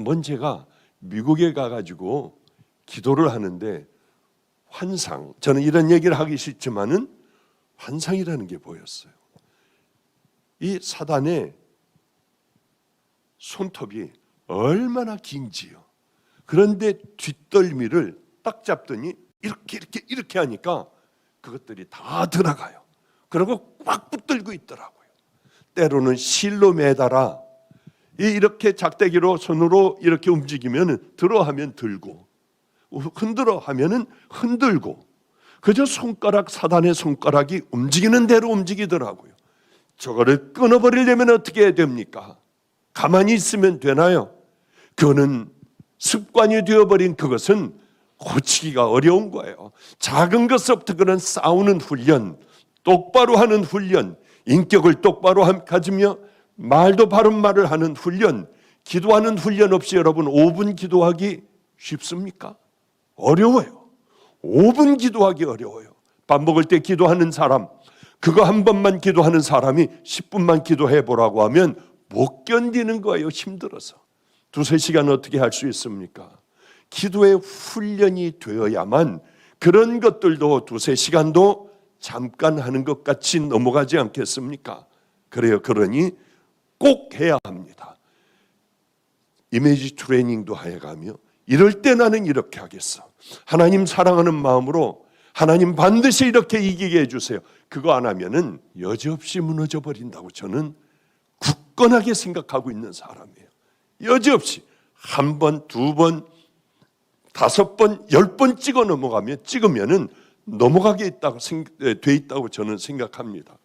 한번 제가 미국에 가가지고 기도를 하는데 환상 저는 이런 얘기를 하기 싫지만은 환상이라는 게 보였어요. 이 사단의 손톱이 얼마나 긴지요. 그런데 뒷덜미를 딱 잡더니 이렇게 이렇게 이렇게 하니까 그것들이 다 들어가요. 그리고 꽉 붙들고 있더라고요. 때로는 실로 매달아 이 이렇게 작대기로 손으로 이렇게 움직이면 들어 하면 들고 흔들어 하면은 흔들고 그저 손가락 사단의 손가락이 움직이는 대로 움직이더라고요. 저거를 끊어버리려면 어떻게 해야 됩니까? 가만히 있으면 되나요? 그거는 습관이 되어버린 그것은 고치기가 어려운 거예요. 작은 것부터 그런 싸우는 훈련, 똑바로 하는 훈련, 인격을 똑바로 함- 가지며 말도 바른 말을 하는 훈련, 기도하는 훈련 없이 여러분 5분 기도하기 쉽습니까? 어려워요. 5분 기도하기 어려워요. 밥 먹을 때 기도하는 사람, 그거 한 번만 기도하는 사람이 10분만 기도해 보라고 하면 못 견디는 거예요. 힘들어서. 두세 시간 어떻게 할 수 있습니까? 기도의 훈련이 되어야만 그런 것들도 두세 시간도 잠깐 하는 것 같이 넘어가지 않겠습니까? 그래요. 그러니 꼭 해야 합니다. 이미지 트레이닝도 해가며 이럴 때 나는 이렇게 하겠어. 하나님 사랑하는 마음으로 하나님 반드시 이렇게 이기게 해주세요. 그거 안 하면은 여지없이 무너져 버린다고 저는 굳건하게 생각하고 있는 사람이에요. 여지없이 한 번, 두 번, 다섯 번, 열 번 찍어 넘어가면 찍으면은 넘어가게 있다고 생- 돼 있다고 저는 생각합니다.